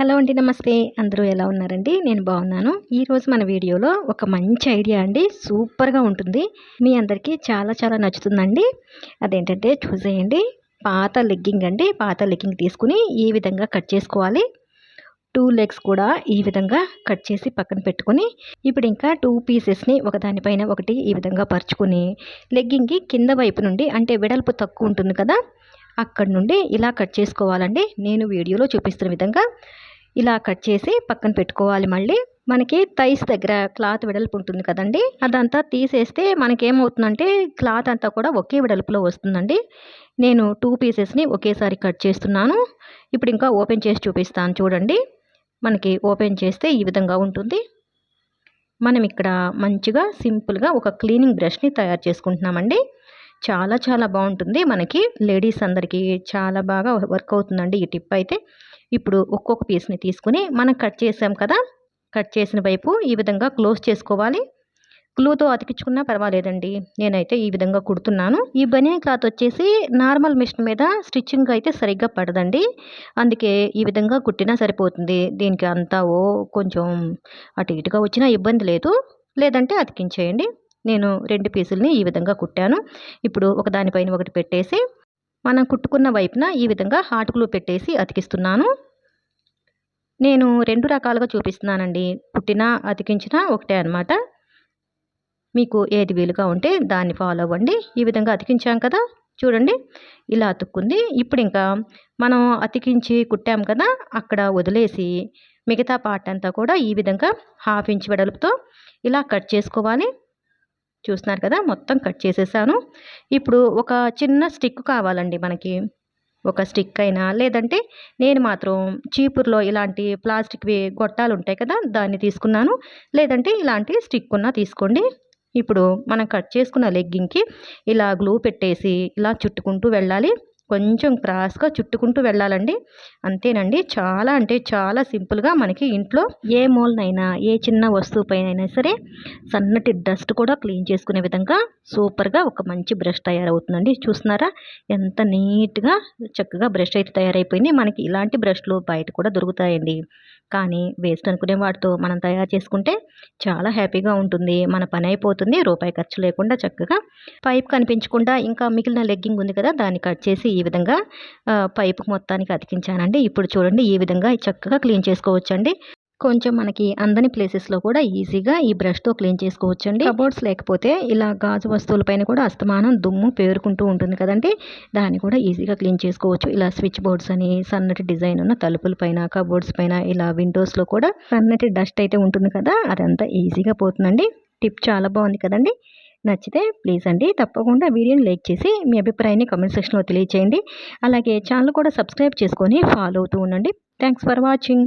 Hello అండి నమస్తే. అందరూ ఎలా ఉన్నారండి? నేను బాగున్నాను. ఈరోజు మన వీడియోలో ఒక మంచి ఐడియా అండి. సూపర్గా ఉంటుంది. మీ అందరికీ చాలా చాలా నచ్చుతుందండి. అదేంటంటే చూసేయండి. పాత లెగ్గింగ్ అండి. పాత లెగ్గింగ్ తీసుకుని ఈ విధంగా కట్ చేసుకోవాలి. టూ లెగ్స్ కూడా ఈ విధంగా కట్ చేసి పక్కన పెట్టుకుని ఇప్పుడు ఇంకా టూ పీసెస్ని ఒకదానిపైన ఒకటి ఈ విధంగా పరుచుకుని లెగ్గింగ్కి కింద వైపు నుండి అంటే వెడల్పు తక్కువ ఉంటుంది కదా అక్కడ నుండి ఇలా కట్ చేసుకోవాలండి. నేను వీడియోలో చూపిస్తున్న విధంగా ఇలా కట్ చేసి పక్కన పెట్టుకోవాలి మళ్ళీ. మనకి థైస్ దగ్గర క్లాత్ వెడల్పు ఉంటుంది కదండి. అదంతా తీసేస్తే మనకేమవుతుందంటే క్లాత్ అంతా కూడా ఒకే వెడల్పులో వస్తుందండి. నేను టూ పీసెస్ని ఒకేసారి కట్ చేస్తున్నాను. ఇప్పుడు ఇంకా ఓపెన్ చేసి చూపిస్తాను చూడండి. మనకి ఓపెన్ చేస్తే ఈ విధంగా ఉంటుంది. మనం ఇక్కడ మంచిగా సింపుల్గా ఒక క్లీనింగ్ బ్రష్ని తయారు చేసుకుంటున్నామండి. చాలా చాలా బాగుంటుంది. మనకి లేడీస్ అందరికీ చాలా బాగా వర్క్ అవుతుందండి ఈ టిప్ అయితే. ఇప్పుడు ఒక్కొక్క పీస్ని తీసుకుని మనం కట్ చేసాం కదా కట్ చేసిన వైపు ఈ విధంగా క్లోజ్ చేసుకోవాలి. గ్లూతో అతికించుకున్నా పర్వాలేదండి. నేనైతే ఈ విధంగా కుడుతున్నాను. ఈ బనియన్ క్లాత్ వచ్చేసి నార్మల్ మిషన్ మీద స్టిచ్చింగ్ అయితే సరిగ్గా పడదండి. అందుకే ఈ విధంగా కుట్టినా సరిపోతుంది. దీనికి అంతా ఓ కొంచెం అటు ఇటుగా వచ్చినా ఇబ్బంది లేదు. లేదంటే అతికించేయండి. నేను రెండు పీసుల్ని ఈ విధంగా కుట్టాను. ఇప్పుడు ఒక దానిపైన ఒకటి పెట్టేసి మనం కుట్టుకున్న వైపున ఈ విధంగా హాట్ గ్లూ పెట్టేసి అతికిస్తున్నాను. నేను రెండు రకాలుగా చూపిస్తున్నానండి. కుట్టినా అతికించినా ఒకటే అనమాట మీకు ఏది వీలుగా ఉంటే దాన్ని ఫాలో అవ్వండి. ఈ విధంగా అతికించాం కదా? చూడండి. ఇలా అతుక్కుంది. ఇప్పుడు ఇంకా మనం అతికించి కుట్టాం కదా? అక్కడ వదిలేసి మిగతా పార్ట్ అంతా కూడా ఈ విధంగా హాఫ్ ఇంచ్ వెడల్పుతో ఇలా కట్ చేసుకోవాలి. చూస్తున్నారు కదా మొత్తం కట్ చేసేసాను. ఇప్పుడు ఒక చిన్న స్టిక్ కావాలండి మనకి. ఒక స్టిక్ అయినా లేదంటే నేను మాత్రం చీపుర్లో ఇలాంటి ప్లాస్టిక్వి గొట్టాలు ఉంటాయి కదా దాన్ని తీసుకున్నాను. లేదంటే ఇలాంటి స్టిక్ ఉన్న తీసుకోండి. ఇప్పుడు మనం కట్ చేసుకున్న లెగ్గింగ్కి ఇలా గ్లూ పెట్టేసి ఇలా చుట్టుకుంటూ వెళ్ళాలి. కొంచెం క్రాస్గా చుట్టుకుంటూ వెళ్ళాలండి. అంతేనండి. చాలా అంటే చాలా సింపుల్గా మనకి ఇంట్లో ఏ మూలనైనా ఏ చిన్న వస్తువు పైన సరే సన్నటి డస్ట్ కూడా క్లీన్ చేసుకునే విధంగా సూపర్గా ఒక మంచి బ్రష్ తయారవుతుందండి. చూస్తున్నారా? ఎంత నీట్గా చక్కగా బ్రష్ అయితే తయారైపోయింది. మనకి ఇలాంటి బ్రష్లు బయట కూడా దొరుకుతాయండి. కానీ వేస్ట్ అనుకునే వాటితో మనం తయారు చేసుకుంటే చాలా హ్యాపీగా ఉంటుంది. మన పని అయిపోతుంది. రూపాయి ఖర్చు లేకుండా చక్కగా పైప్ కనిపించకుండా ఇంకా మిగిలిన లెగ్గింగ్ ఉంది కదా దాన్ని కట్ చేసి ఈ విధంగా పైపు మొత్తానికి అతికించానండి. ఇప్పుడు చూడండి ఈ విధంగా చక్కగా క్లీన్ చేసుకోవచ్చండి. కొంచెం మనకి అందని ప్లేసెస్లో కూడా ఈజీగా ఈ బ్రష్తో క్లీన్ చేసుకోవచ్చండి. కబోర్డ్స్ లేకపోతే ఇలా గాజు వస్తువులపైన కూడా అస్తమానం దుమ్ము పేరుకుంటూ ఉంటుంది కదండి. దాన్ని కూడా ఈజీగా క్లీన్ చేసుకోవచ్చు. ఇలా స్విచ్ బోర్డ్స్ అని సన్నటి డిజైన్ ఉన్న తలుపుల పైన కబోర్డ్స్ పైన ఇలా విండోస్లో కూడా సన్నటి డస్ట్ అయితే ఉంటుంది కదా అదంతా ఈజీగా పోతుందండి. టిప్ చాలా బాగుంది కదండి. నచ్చితే ప్లీజ్ అండి తప్పకుండా వీడియోని లైక్ చేసి మీ అభిప్రాయాన్ని కామెంట్ సెక్షన్లో తెలియచేయండి. అలాగే ఛానల్ కూడా సబ్స్క్రైబ్ చేసుకొని ఫాలో అవుతూ ఉండండి. Thanks for watching.